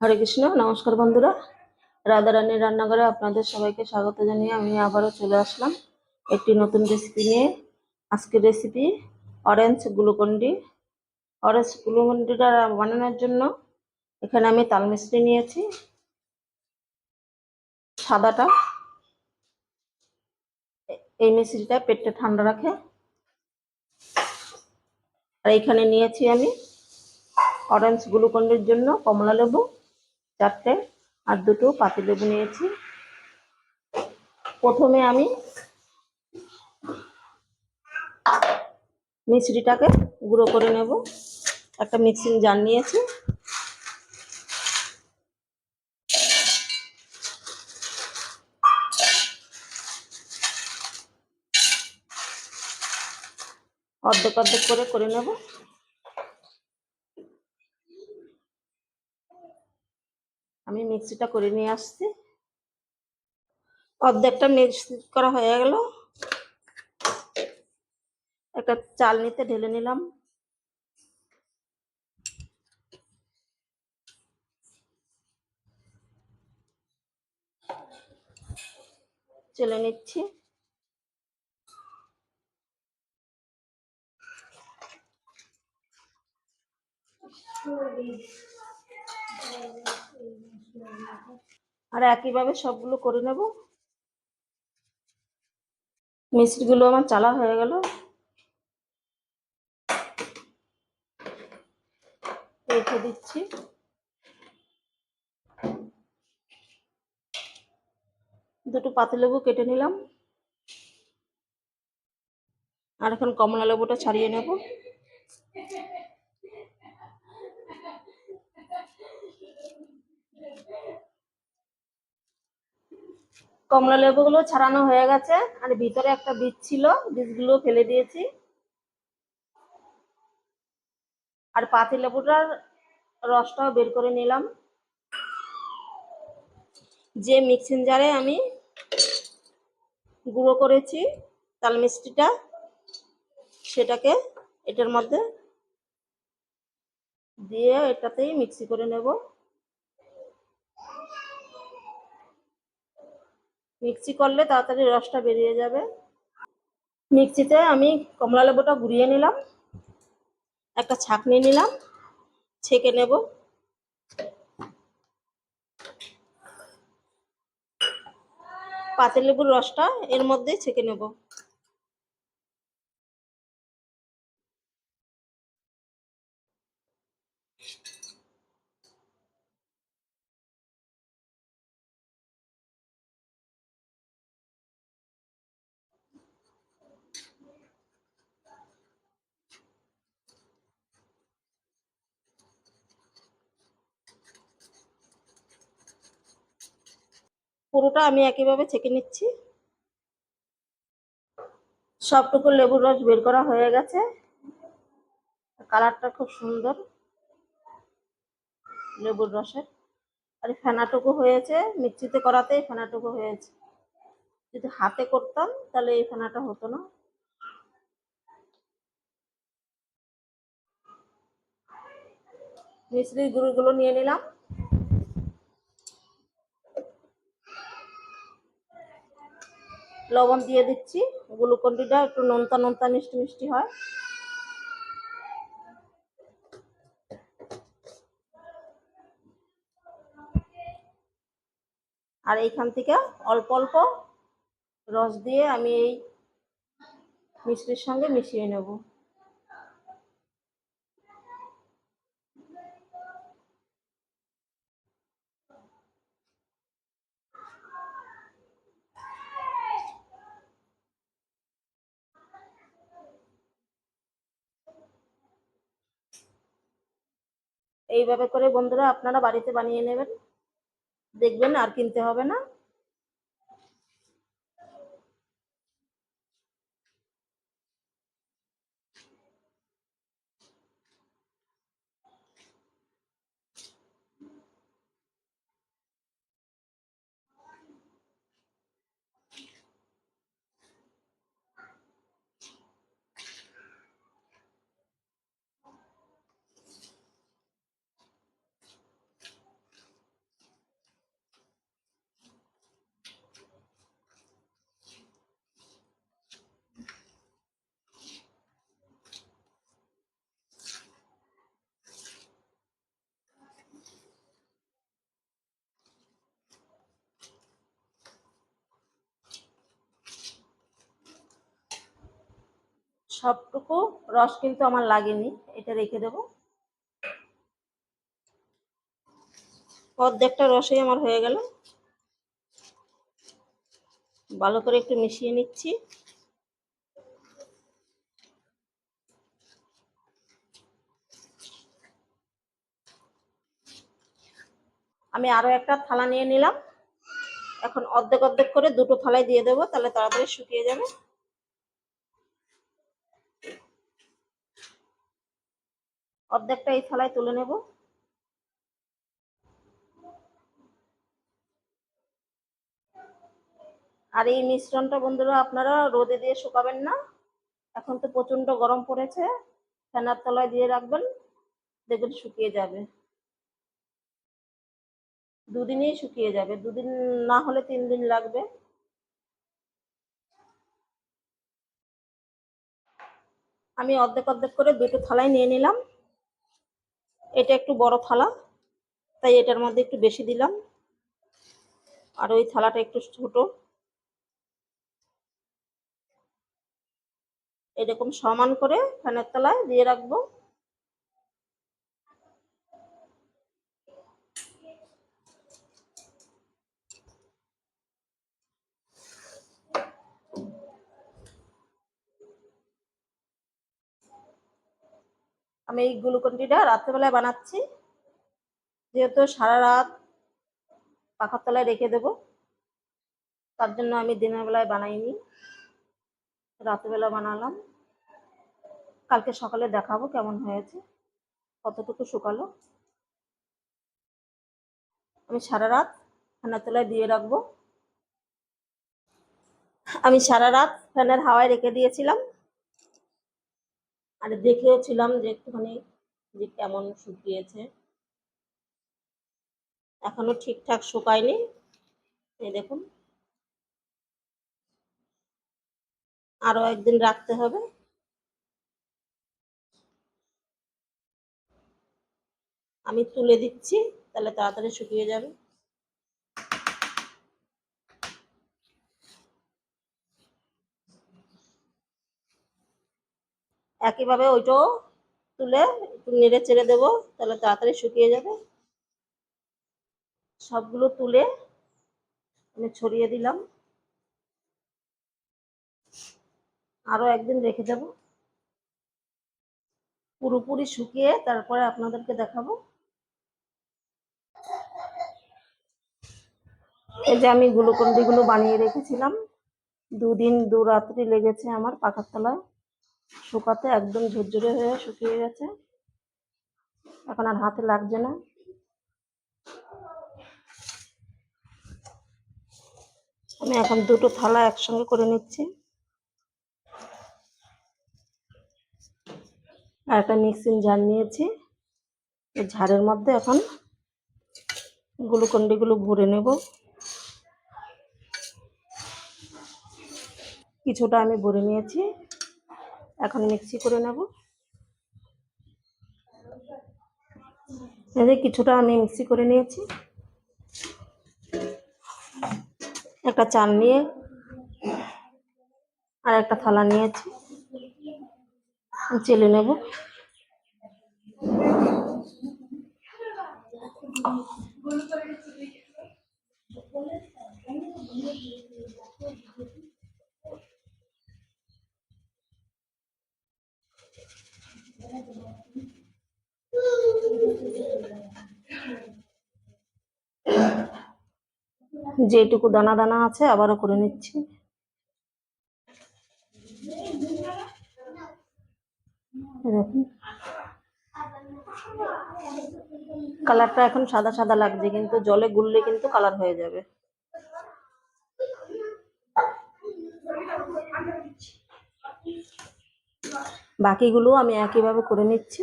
হরে কৃষ্ণ, নমস্কার বন্ধুরা। রাধারানীর রান্নাঘরে আপনাদের সবাইকে স্বাগত জানিয়ে আমি আবারও চলে আসলাম একটি নতুন রেসিপি নিয়ে। আজকের recipe orange Glucon D. Orange গ্লুকন্ডিটা বানানোর জন্য এখানে আমি তাল মিস্ত্রি নিয়েছি, সাদাটা। এই মিশ্রিটা পেটটা ঠান্ডা রাখে। আর এইখানে নিয়েছি আমি অরেঞ্জ গ্লুকন্ডির জন্য কমলা লেবু চারটে আর দুটো পাতি লেবু নিয়েছি। প্রথমে আমি মিশ্রিটাকে গুঁড়ো করে নেব। একটা মিক্সিং জার নিয়েছি। অর্ধেক অর্ধেক করে করে নেব। আমি মিক্সিটা করে নিয়ে আসছি। অর্ধেকটা মিক্স করা হয়ে গেল। একটা চালনিতে ঢেলে নিলাম। চলে নিচ্ছি। আর একইভাবে সবগুলো করে নেব। মিষ্টিগুলো আমার চালা হয়ে গেল। রেখে দিচ্ছি। দুটো পাতিলেবু কেটে নিলাম। আর এখন কমলা লেবুটা ছাড়িয়ে নেব। কমলা লেবুগুলো ছাড়ানো হয়ে গেছে, আর ভিতরে একটা বীজ ছিল, বীজগুলো ফেলে দিয়েছি। আর পাতি লেবুটার রসটাও বের করে নিলাম। যে মিক্সিং জারে আমি গুঁড়ো করেছি, তাল মিষ্টিটা, সেটাকে এটার মধ্যে দিয়ে এটাতেই মিক্সি করে নেব। মিক্সি করলে তাড়াতাড়ি রসটা বেরিয়ে যাবে। মিক্সিতে আমি কমলা লেবুটা গুঁড়িয়ে নিলাম, একটা ছাঁকনি নিলাম, ছেঁকে নেব। পাতিলেবুর রসটা এর মধ্যে ছেঁকে নেব। পুরোটা আমি একইভাবে ছেঁকে নিচ্ছি। সবটুকু লেবুর রস বের করা হয়ে গেছে। কালারটা খুব সুন্দর লেবুর রসের। আর ফেনাটুকু হয়েছে, মিক্সিতে করাতে ফেনাটুকু হয়েছে। যদি হাতে করতাম, তাহলে এই ফেনাটা হতো না। মিশ্রির গুঁড়োগুলো নিয়ে নিলাম। লবণ দিয়ে দিচ্ছি। গ্লুকন্ডিটা একটু নোনতা নোনতা মিষ্টি মিষ্টি হয়। আর এইখান থেকে অল্প অল্প রস দিয়ে আমি এই মিষ্টির সঙ্গে মিশিয়ে নেব। এইভাবে করে বন্ধুরা আপনারা বাড়িতে বানিয়ে নেবেন। দেখবেন আর কিনতে হবে না। সবটুকু রস কিন্তু আমার লাগেনি। এটা রেখে দেব। অর্ধেকটা রসই আমার হয়ে গেল। ভালো করে একটু মিশিয়ে নিচ্ছি। আমি আরও একটা থালা নিয়ে নিলাম। এখন অর্ধেক অর্ধেক করে দুটো থালায় দিয়ে দেবো, তাহলে তাড়াতাড়ি শুকিয়ে যাবে। অর্ধেকটা এই থালায় তুলে নেব। আর এই মিশ্রণটা বন্ধুরা আপনারা রোদে দিয়ে শুকাবেন না। এখন তো প্রচণ্ড গরম পড়েছে ফ্যানার তলায় দিয়ে রাখবেন, দেখবেন শুকিয়ে যাবে। দুদিনেই শুকিয়ে যাবে, দুদিন না হলে তিন দিন লাগবে। আমি অর্ধেক অর্ধেক করে দুটো থালায় নিয়ে নিলাম। এটা একটু বড় থালা, তাই এটার মধ্যে একটু বেশি দিলাম। আর ওই থালাটা একটু ছোট। এরকম সমান করে ফ্যানের তলায় দিয়ে রাখব। আমি এই গ্লুকন্ডিটা রাত্রেবেলায় বানাচ্ছি। যেহেতু সারা রাত পাখার তলায় রেখে দেব, তার জন্য আমি দিনের বেলায় বানাইনি। রাত্রেবেলা বানালাম। কালকে সকালে দেখাবো কেমন হয়েছে, কতটুকু শুকালো। আমি সারা রাত ফ্যানের তলায় দিয়ে রাখব। আমি সারা রাত ফ্যানের হাওয়ায় রেখে দিয়েছিলাম। আর দেখেও ছিলাম যে একটুখানি যে কেমন শুকিয়েছে। এখনও ঠিকঠাক শুকায়নি। এই দেখুন। আরও একদিন রাখতে হবে। আমি তুলে দিচ্ছি, তাহলে তাড়াতাড়ি শুকিয়ে যাবে। একইভাবে ওইটাও তুলে একটু নেড়ে চেড়ে দেবো, তাহলে তাড়াতাড়ি শুকিয়ে যাবে। সবগুলো তুলে আমি ছড়িয়ে দিলাম। আরও একদিন রেখে দেব। পুরোপুরি শুকিয়ে তারপরে আপনাদেরকে দেখাবো। এই যে আমি গুলো বানিয়ে রেখেছিলাম। দুদিন, দু রাত্রি লেগেছে আমার পাখার তলায়। শুকাতে একদম ঝরঝরে হয়ে শুকিয়ে গেছে। এখন আর হাতে লাগছে না। আমি এখন দুটো থালা একসঙ্গে করে নিচ্ছি। আর একটা মিক্সিং জার নিয়েছি। এই ঝাড়ের মধ্যে এখন গ্লুকন্ডিগুলো ভরে নেব। কিছুটা আমি ভরে নিয়েছি। এখন মিক্সি করে নেব। এই কিছুটা আমি মিক্সি করে নিয়েছি। একটা চাল নিয়ে আর একটা থালা নিয়েছি। চেলে নেব। যেটুকু দানা দানা আছে, আবারও করে নিচ্ছি। দেখুন কালারটা এখন সাদা সাদা লাগছে, কিন্তু জলে গুললে কিন্তু কালার হয়ে যাবে। বাকিগুলো আমি একইভাবে করে নিচ্ছি।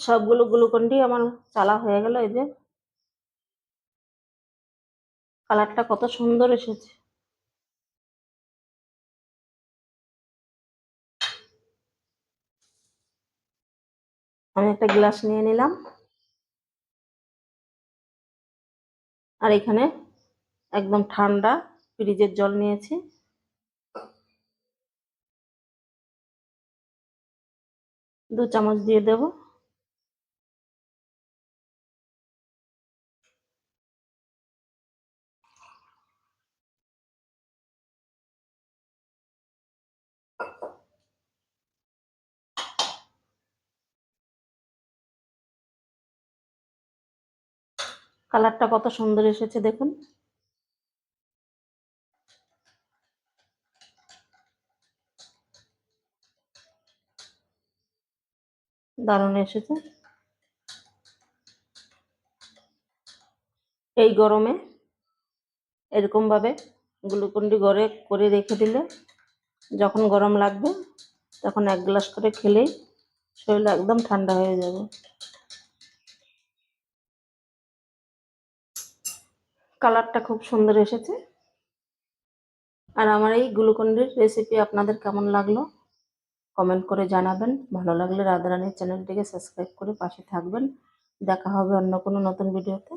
সবগুলো গ্লুকন্ডি আমার চালা হয়ে গেল, এই যে। কালারটা কত সুন্দর এসেছে। আমি একটা গ্লাস নিয়ে নিলাম। আর এখানে একদম ঠান্ডা ফ্রিজের জল নিয়েছি। দু চামচ দিয়ে দেব। কালারটা কত সুন্দর এসেছে দেখুন। দারুণ এসেছে। এই গরমে এরকমভাবে গ্লুকন্ডি গড়ে করে রেখে দিলে যখন গরম লাগবে, তখন এক গ্লাস করে খেলেই শরীর একদম ঠান্ডা হয়ে যাবে। কালারটা খুব সুন্দর এসেছে। আর আমার এই গ্লুকন্ডির রেসিপি আপনাদের কেমন লাগল? কমেন্ট করে জানাবেন। ভালো লাগলে রাধারানীর চ্যানেলটিকে সাবস্ক্রাইব করে পাশে থাকবেন। দেখা হবে অন্য কোনো নতুন ভিডিওতে।